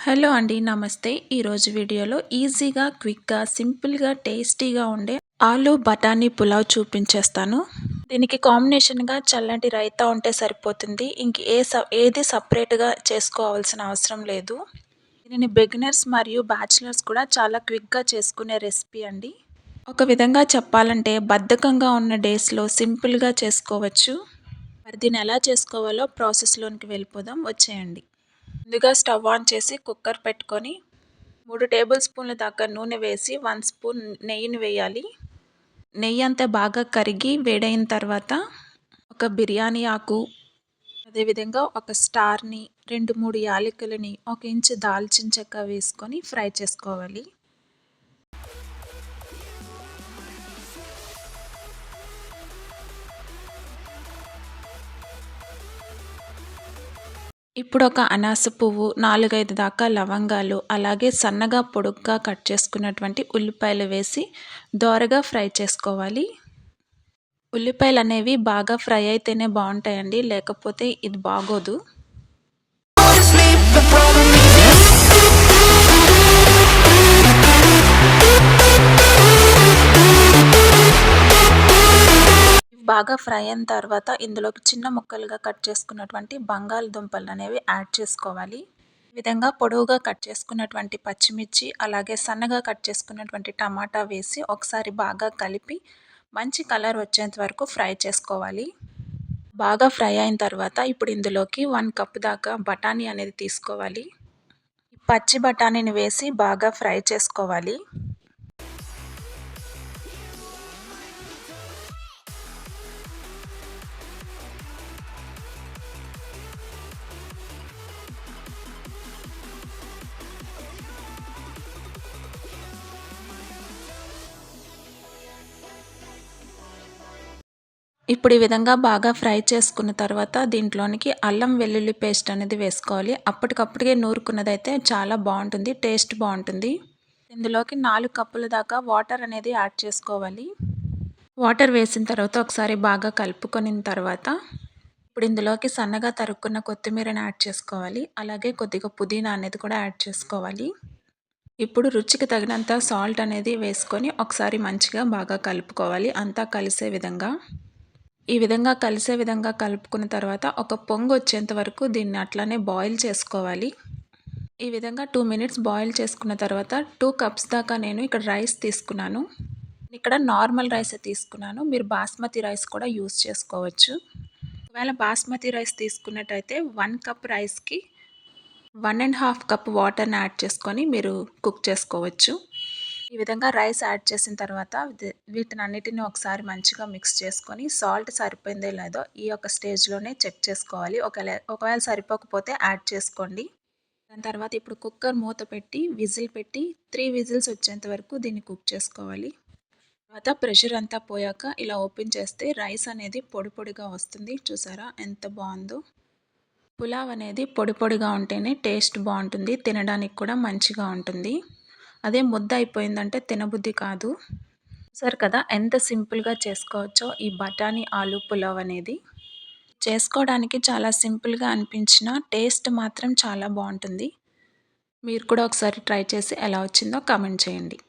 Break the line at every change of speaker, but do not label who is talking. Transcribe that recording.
Hello అండి నమస్తే. ఈరోజు వీడియోలో ఈజీగా క్విక్గా సింపుల్గా టేస్టీగా ఉండే ఆలు బఠానీ పులావ్ చూపించేస్తాను. దీనికి కాంబినేషన్గా చల్లటి రైతా ఉంటే సరిపోతుంది. ఇంక ఏ స ఏది సపరేట్గా చేసుకోవాల్సిన అవసరం లేదు. దీనిని బిగినర్స్ మరియు బ్యాచిలర్స్ కూడా చాలా క్విక్గా చేసుకునే రెసిపీ అండి. ఒక విధంగా చెప్పాలంటే బద్ధకంగా ఉన్న డేస్లో సింపుల్గా చేసుకోవచ్చు. మరి దీన్ని ఎలా చేసుకోవాలో ప్రాసెస్లోనికి వెళ్ళిపోదాం. వచ్చేయండి. ముందుగా స్టవ్ ఆన్ చేసి కుక్కర్ పెట్టుకొని మూడు టేబుల్ స్పూన్ల దాకా నూనె వేసి వన్ స్పూన్ నెయ్యిని వేయాలి. నెయ్యి అంతా బాగా కరిగి వేడైన తర్వాత ఒక బిర్యానీ ఆకు అదేవిధంగా ఒక స్టార్ని రెండు మూడు యాలకులని ఒక ఇంచు దాల్చిన చెక్క వేసుకొని ఫ్రై చేసుకోవాలి. ఇప్పుడు ఒక అనాస పువ్వు నాలుగైదు దాకా లవంగాలు అలాగే సన్నగా పొడుగ్గా కట్ చేసుకున్నటువంటి ఉల్లిపాయలు వేసి దోరగా ఫ్రై చేసుకోవాలి. ఉల్లిపాయలు అనేవి బాగా ఫ్రై అయితేనే బాగుంటాయండి లేకపోతే ఇది బాగోదు. బాగా ఫ్రై అయిన తర్వాత ఇందులోకి చిన్న ముక్కలుగా కట్ చేసుకున్నటువంటి బంగాళదుంపలు అనేవి యాడ్ చేసుకోవాలి. ఈ విధంగా పొడవుగా కట్ చేసుకున్నటువంటి పచ్చిమిర్చి అలాగే సన్నగా కట్ చేసుకున్నటువంటి టమాటా వేసి ఒకసారి బాగా కలిపి మంచి కలర్ వచ్చేంత వరకు ఫ్రై చేసుకోవాలి. బాగా ఫ్రై అయిన తర్వాత ఇప్పుడు ఇందులోకి వన్ కప్ దాకా బఠానీ అనేది తీసుకోవాలి. పచ్చి బఠానీని వేసి బాగా ఫ్రై చేసుకోవాలి. ఇప్పుడు ఈ విధంగా బాగా ఫ్రై చేసుకున్న తర్వాత దీంట్లోనికి అల్లం వెల్లుల్లి పేస్ట్ అనేది వేసుకోవాలి. అప్పటికప్పటికే నూరుకున్నదైతే చాలా బాగుంటుంది టేస్ట్ బాగుంటుంది. ఇందులోకి నాలుగు కప్పుల దాకా వాటర్ అనేది యాడ్ చేసుకోవాలి. వాటర్ వేసిన తర్వాత ఒకసారి బాగా కలుపుకొని తర్వాత ఇప్పుడు ఇందులోకి సన్నగా తరుక్కున్న కొత్తిమీరని యాడ్ చేసుకోవాలి. అలాగే కొద్దిగా పుదీనా అనేది కూడా యాడ్ చేసుకోవాలి. ఇప్పుడు రుచికి తగినంత సాల్ట్ అనేది వేసుకొని ఒకసారి మంచిగా బాగా కలుపుకోవాలి. అంతా కలిసే విధంగా. ఈ విధంగా కలిసే విధంగా కలుపుకున్న తర్వాత ఒక పొంగు వచ్చేంత వరకు దీన్ని అట్లానే బాయిల్ చేసుకోవాలి. ఈ విధంగా టూ మినిట్స్ బాయిల్ చేసుకున్న తర్వాత టూ కప్స్ దాకా నేను ఇక్కడ రైస్ తీసుకున్నాను. ఇక్కడ నార్మల్ రైస్ తీసుకున్నాను. మీరు బాస్మతి రైస్ కూడా యూస్ చేసుకోవచ్చు. ఒకవేళ బాస్మతి రైస్ తీసుకున్నట్టయితే వన్ కప్ రైస్కి వన్ అండ్ హాఫ్ కప్ వాటర్ని యాడ్ చేసుకొని మీరు కుక్ చేసుకోవచ్చు. ఈ విధంగా రైస్ యాడ్ చేసిన తర్వాత వీటిని అన్నిటిని ఒకసారి మంచిగా మిక్స్ చేసుకొని సాల్ట్ సరిపోయిందో లేదో ఈ యొక్క స్టేజ్లోనే చెక్ చేసుకోవాలి. ఒకవేళ ఒకవేళ సరిపోకపోతే యాడ్ చేసుకోండి. దాని తర్వాత ఇప్పుడు కుక్కర్ మూత పెట్టి విజిల్ పెట్టి త్రీ విజిల్స్ వచ్చేంత వరకు దీన్ని కుక్ చేసుకోవాలి. తర్వాత ప్రెషర్ అంతా పోయాక ఇలా ఓపెన్ చేస్తే రైస్ అనేది పొడి పొడిగా వస్తుంది. చూసారా ఎంత బాగుందో. పులావ్ అనేది పొడి పొడిగా ఉంటేనే టేస్ట్ బాగుంటుంది. తినడానికి కూడా మంచిగా ఉంటుంది. అదే ముద్ద అయిపోయిందంటే తినబుద్ధి కాదు. సరే కదా ఎంత సింపుల్గా చేసుకోవచ్చో ఈ బఠానీ ఆలు పులావ్ అనేది. చేసుకోవడానికి చాలా సింపుల్గా అనిపించిన టేస్ట్ మాత్రం చాలా బాగుంటుంది. మీరు కూడా ఒకసారి ట్రై చేసి ఎలా వచ్చిందో కామెంట్ చేయండి.